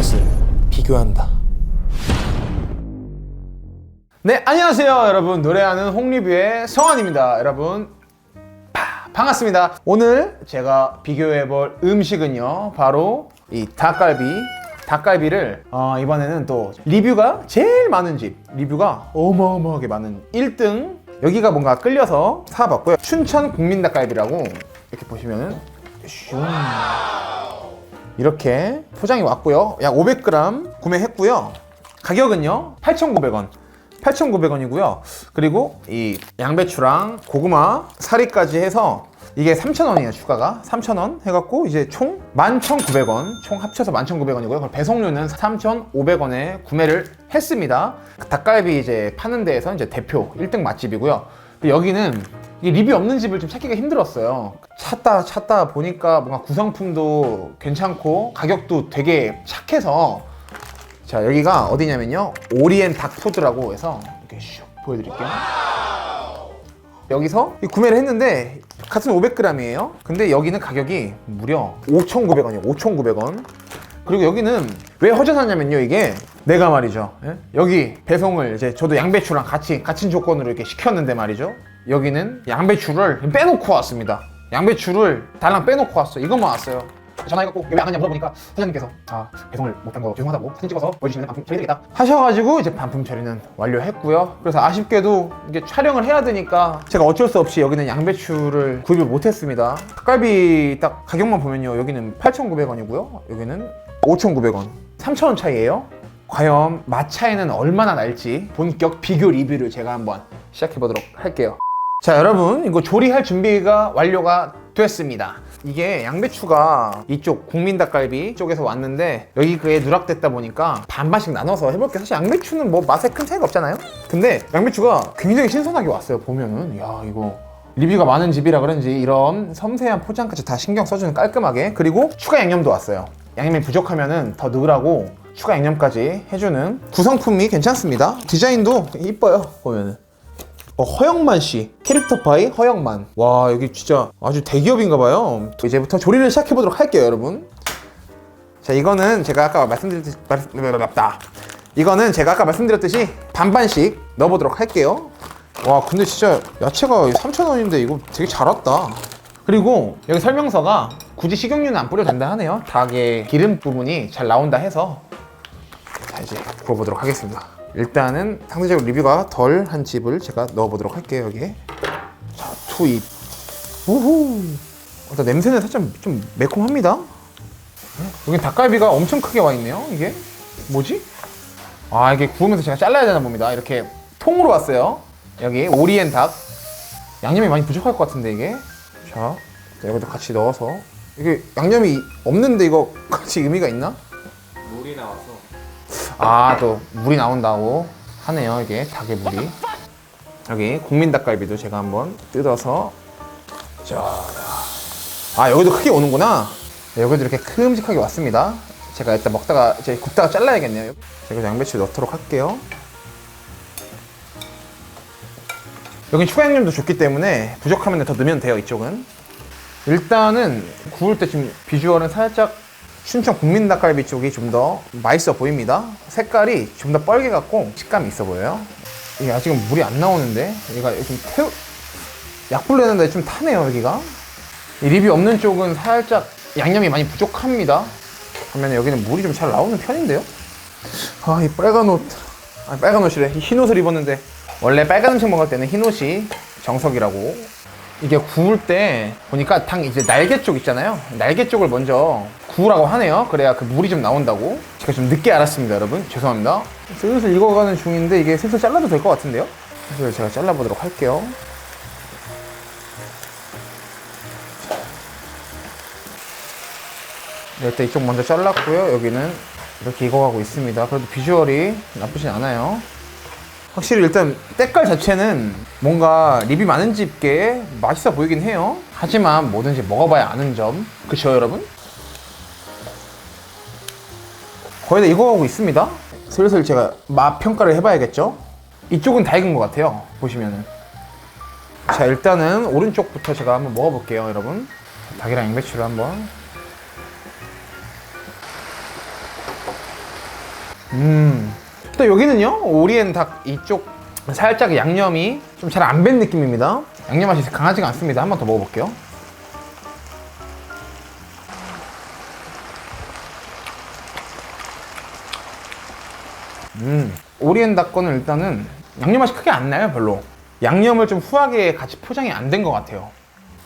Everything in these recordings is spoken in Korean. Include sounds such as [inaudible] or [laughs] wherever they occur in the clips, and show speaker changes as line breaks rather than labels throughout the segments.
그것을 비교한다. 네, 안녕하세요, 여러분. 노래하는 홍리뷰의 성환입니다. 여러분, 파, 반갑습니다. 오늘 제가 비교해볼 음식은요, 바로 이 닭갈비. 닭갈비를 어, 이번에는 또 리뷰가 제일 많은 집, 리뷰가 어마어마하게 많은 1등. 여기가 뭔가 끌려서 사봤고요. 춘천 국민 닭갈비라고 이렇게 보시면은 슝. 이렇게 포장이 왔고요. 약 500g 구매했고요. 가격은요. 8,900원. 8,900원이고요. 그리고 이 양배추랑 고구마, 사리까지 해서 이게 3,000원이에요, 추가가. 3,000원 해갖고 이제 총 11,900원. 총 합쳐서 11,900원이고요. 배송료는 3,500원에 구매를 했습니다. 그 닭갈비 이제 파는 데에서 이제 대표 1등 맛집이고요. 여기는 이 리뷰 없는 집을 좀 찾기가 힘들었어요. 찾다 찾다 보니까 뭔가 구성품도 괜찮고 가격도 되게 착해서 자 여기가 어디냐면요. 오리엔 닭푸드라고 해서 이렇게 슉 보여드릴게요. 여기서 이 구매를 했는데 같은 500g이에요. 근데 여기는 가격이 무려 5,900원이에요. 5,900원. 그리고 여기는 왜 허전하냐면요 이게 내가 말이죠. 예? 여기 배송을 이제 저도 양배추랑 같이 같은 조건으로 이렇게 시켰는데 말이죠 여기는 양배추를 빼놓고 왔습니다. 양배추를 달랑 빼놓고 왔어요. 이것만 왔어요. 전화해갖고 왜안 왔냐 물어보니까 사장님께서 아 배송을 못한 거 죄송하다고 사진 찍어서 보여주시면 반품 처리해드리겠다. 하셔가지고 이제 반품 처리는 완료했고요. 그래서 아쉽게도 이게 촬영을 해야 되니까 제가 어쩔 수 없이 여기는 양배추를 구입을 못했습니다. 닭갈비 딱 가격만 보면요. 여기는 8,900원이고요. 여기는 5,900원. 3,000원 차이에요. 과연 맛 차이는 얼마나 날지 본격 비교 리뷰를 제가 한번 시작해 보도록 할게요 자 여러분 이거 조리할 준비가 완료가 됐습니다. 이게 양배추가 이쪽 국민닭갈비 쪽에서 왔는데 여기 그에 누락됐다 보니까 반반씩 나눠서 해볼게요. 사실 양배추는 뭐 맛에 큰 차이가 없잖아요. 근데 양배추가 굉장히 신선하게 왔어요 보면은. 야 이거 리뷰가 많은 집이라 그런지 이런 섬세한 포장까지 다 신경 써주는 깔끔하게. 그리고 추가 양념도 왔어요. 양념이 부족하면은 더 넣으라고 추가 양념까지 해주는 구성품이 괜찮습니다. 디자인도 이뻐요 보면은. 어, 허영만 씨. 캐릭터 파이 허영만. 와 여기 진짜 아주 대기업인가 봐요. 이제부터 조리를 시작해 보도록 할게요 여러분. 자 이거는 제가 아까 말씀드렸듯이 이거는 제가 아까 말씀드렸듯이 반반씩 넣어보도록 할게요. 와 근데 진짜 야채가 3,000원인데 이거 되게 잘 왔다. 그리고 여기 설명서가 굳이 식용유는 안 뿌려도 된다 하네요. 닭의 기름 부분이 잘 나온다 해서. 자 이제 구워보도록 하겠습니다 일단은 상대적으로 리뷰가 덜 한 집을 제가 넣어보도록 할게요 여기에. 자 투입. 우후! 일단 냄새는 살짝 좀 매콤합니다. 여기 닭갈비가 엄청 크게 와 있네요 이게. 뭐지? 아 이게 구우면서 제가 잘라야 되나 봅니다. 이렇게 통으로 왔어요. 여기 오리엔 닭. 양념이 많이 부족할 것 같은데 이게. 자 여기도 같이 넣어서. 이게 양념이 없는데 이거 [laughs] 같이 의미가 있나?
물이 나와서
아 또 물이 나온다고 하네요 이게 닭의 물이. 여기 국민 닭갈비도 제가 한번 뜯어서 자아 여기도 크게 오는구나. 네, 여기도 이렇게 큼직하게 왔습니다. 제가 일단 먹다가 이제 굽다가 잘라야겠네요. 제가 양배추 넣도록 할게요. 여긴 추가 양념도 좋기 때문에 부족하면 더 넣으면 돼요 이쪽은. 일단은 구울 때 지금 비주얼은 살짝 춘천 국민 닭갈비 쪽이 좀 더 맛있어 보입니다. 색깔이 좀 더 뻘게 같고 식감이 있어 보여요. 이게 아직은 물이 안 나오는데 얘가 좀 태우 약불 내는데 좀 타네요 여기가. 이 리뷰 없는 쪽은 살짝 양념이 많이 부족합니다. 반면에 여기는 물이 좀 잘 나오는 편인데요. 아 이 빨간 옷, 아 빨간 옷이래. 이흰 옷을 입었는데 원래 빨간 음식 먹을 때는 흰 옷이 정석이라고. 이게 구울 때 보니까 당 이제 날개 쪽 있잖아요. 날개 쪽을 먼저 구우라고 하네요. 그래야 그 물이 좀 나온다고. 제가 좀 늦게 알았습니다, 여러분. 죄송합니다. 슬슬 익어가는 중인데 이게 슬슬 잘라도 될 것 같은데요? 그래서 제가 잘라보도록 할게요. 네, 일단 이쪽 먼저 잘랐고요. 여기는 이렇게 익어가고 있습니다. 그래도 비주얼이 나쁘진 않아요. 확실히 일단 때깔 자체는 뭔가 리뷰 많은 집게 맛있어 보이긴 해요. 하지만 뭐든지 먹어봐야 아는 점. 그쵸, 여러분? 거의 다 익어가고 있습니다. 슬슬 제가 맛 평가를 해봐야겠죠? 이쪽은 다 익은 것 같아요. 보시면은. 자, 일단은 오른쪽부터 제가 한번 먹어볼게요, 여러분. 닭이랑 양배추를 한번. 음. 또 여기는요 오리엔 닭 이쪽 살짝 양념이 좀 잘 안 밴 느낌입니다. 양념 맛이 강하지가 않습니다. 한 번 더 먹어볼게요. 음, 오리엔 닭 거는 일단은 양념 맛이 크게 안 나요, 별로. 양념을 좀 후하게 같이 포장이 안 된 것 같아요.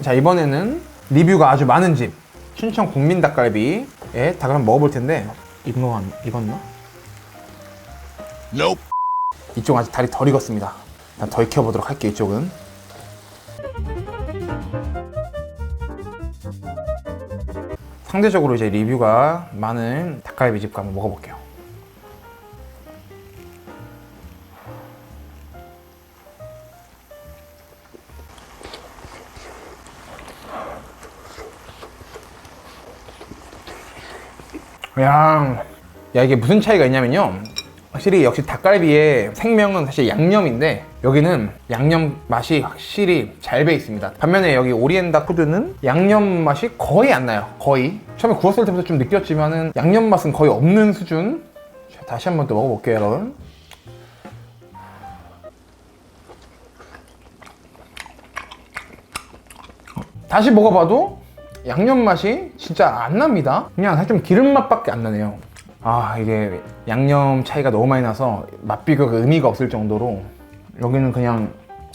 자, 이번에는 리뷰가 아주 많은 집, 춘천 국민 닭갈비에 닭을 한번 먹어볼 텐데, 익은 거 안- 익었나?
Nope.
이쪽은 아직 다리 덜 익었습니다. 일단 더 익혀보도록 할게요, 이쪽은. 상대적으로 이제 리뷰가 많은 닭갈비집 한번 먹어볼게요. 야, 야 이게 무슨 차이가 있냐면요. 확실히 역시 닭갈비의 생명은 사실 양념인데 여기는 양념 맛이 확실히 잘 배 있습니다. 반면에 여기 오리엔다 푸드는 양념 맛이 거의 안 나요. 거의. 처음에 구웠을 때부터 좀 느꼈지만은 양념 맛은 거의 없는 수준. 자, 다시 한번 또 먹어볼게요, 여러분. 다시 먹어봐도 양념 맛이 진짜 안 납니다. 그냥 사실 좀 기름 맛밖에 안 나네요. 아 이게 양념 차이가 너무 많이 나서 맛 비교가 의미가 없을 정도로 여기는 그냥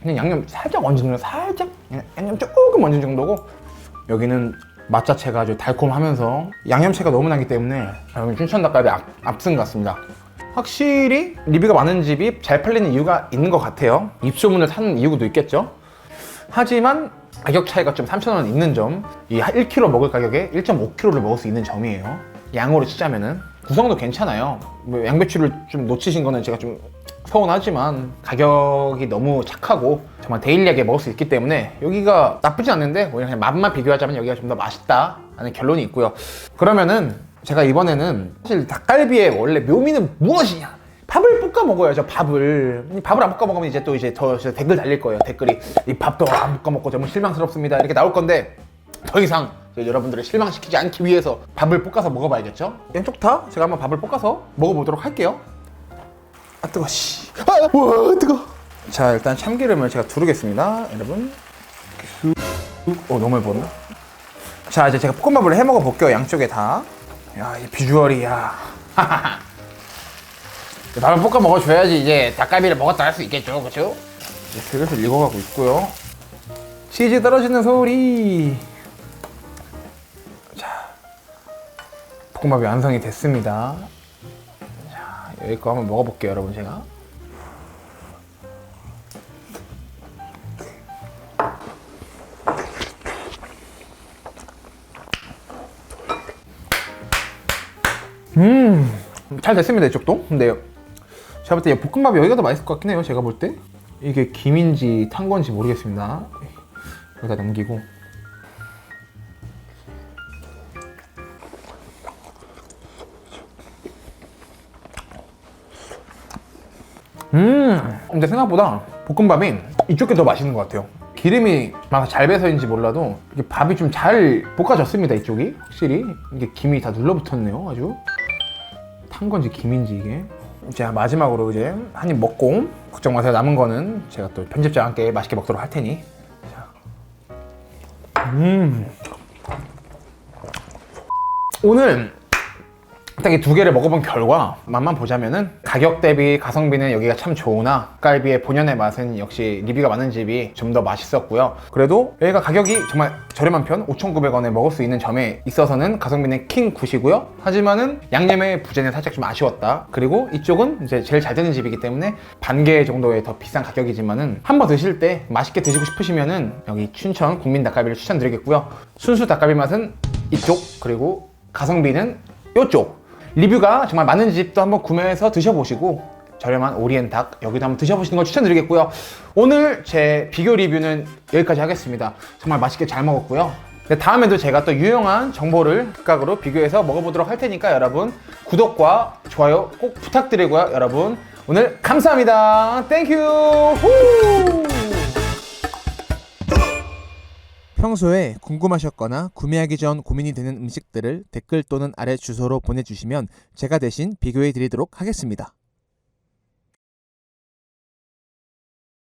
그냥 양념 살짝 얹은 정도, 살짝 양념 조금 얹은 정도고 여기는 맛 자체가 아주 달콤하면서 양념차가 너무 나기 때문에 여기 춘천 닭갈비 앞, 앞선 것 같습니다. 확실히 리뷰가 많은 집이 잘 팔리는 이유가 있는 것 같아요. 입소문을 타는 이유도 있겠죠. 하지만 가격 차이가 좀 3,000원 있는 점, 이 1kg 먹을 가격에 1.5kg를 먹을 수 있는 점이에요. 양으로 치자면은 구성도 괜찮아요. 뭐 양배추를 좀 놓치신 거는 제가 좀 서운하지만 가격이 너무 착하고 정말 데일리하게 먹을 수 있기 때문에 여기가 나쁘지 않는데 오히려 그냥 맛만 비교하자면 여기가 좀 더 맛있다라는 결론이 있고요. 그러면은 제가 이번에는 사실 닭갈비의 원래 묘미는 무엇이냐? 밥을 볶아 먹어야죠 밥을 이 밥을 안 볶아 먹으면 이제 또 이제 더 댓글 달릴 거예요 댓글이 이 밥도 안 볶아 먹고 정말 실망스럽습니다 이렇게 나올 건데 더 이상 여러분들을 실망시키지 않기 위해서 밥을 볶아서 먹어봐야겠죠? 왼쪽 다? 제가 한번 밥을 볶아서 먹어보도록 할게요. 아 뜨거 씨. 아, 와 뜨거. 자 일단 참기름을 제가 두르겠습니다. 여러분. 어 너무 부었나 자 이제 제가 볶음밥을 해 먹어 볼게요 양쪽에 다 야이 비주얼이 야. [laughs] 밥을 볶아 먹어줘야지 이제 닭갈비를 먹었다 할 수 있겠죠? 이제 슬슬 익어가고 있고요. 치즈 떨어지는 소리 볶음밥이 완성이 됐습니다. 자 여기 거 한번 먹어볼게요 여러분 제가. 잘 됐습니다 이쪽도. 근데 제가 볼 때 볶음밥이 여기가 더 맛있을 것 같긴 해요 제가 볼 때. 이게 김인지 탄 건지 모르겠습니다. 여기다 넘기고 음. 근데 생각보다 볶음밥이 이쪽이 더 맛있는 것 같아요. 기름이 막 잘 배서인지 몰라도 이게 밥이 좀 잘 볶아졌습니다 이쪽이. 확실히. 이게 김이 다 눌러붙었네요 아주. 탄 건지 김인지 이게. 자 마지막으로 이제 한 입 먹고 걱정 마세요 남은 거는 제가 또 편집자와 함께 맛있게 먹도록 할 테니. 자. 음. 오늘 딱 이 두 개를 먹어본 결과 맛만 보자면은 가격 대비 가성비는 여기가 참 좋으나 갈비의 본연의 맛은 역시 리뷰가 많은 집이 좀 더 맛있었고요. 그래도 여기가 가격이 정말 저렴한 편 5,900원에 먹을 수 있는 점에 있어서는 가성비는 킹 굿이고요. 하지만은 양념의 부재는 살짝 좀 아쉬웠다. 그리고 이쪽은 이제 제일 잘 되는 집이기 때문에 반 개 정도의 더 비싼 가격이지만은 한 번 드실 때 맛있게 드시고 싶으시면은 여기 춘천 국민 닭갈비를 추천드리겠고요. 순수 닭갈비 맛은 이쪽 그리고 가성비는 이쪽 리뷰가 정말 많은 집도 한번 구매해서 드셔보시고 저렴한 오리엔 닭 여기도 한번 드셔보시는 걸 추천드리겠고요. 오늘 제 비교 리뷰는 여기까지 하겠습니다. 정말 맛있게 잘 먹었고요. 네, 다음에도 제가 또 유용한 정보를 각각으로 비교해서 먹어보도록 할 테니까 여러분 구독과 좋아요 꼭 부탁드리고요 여러분. 오늘 감사합니다. 땡큐 후! 평소에 궁금하셨거나 구매하기 전 고민이 되는 음식들을 댓글 또는 아래 주소로 보내주시면 제가 대신 비교해 드리도록 하겠습니다.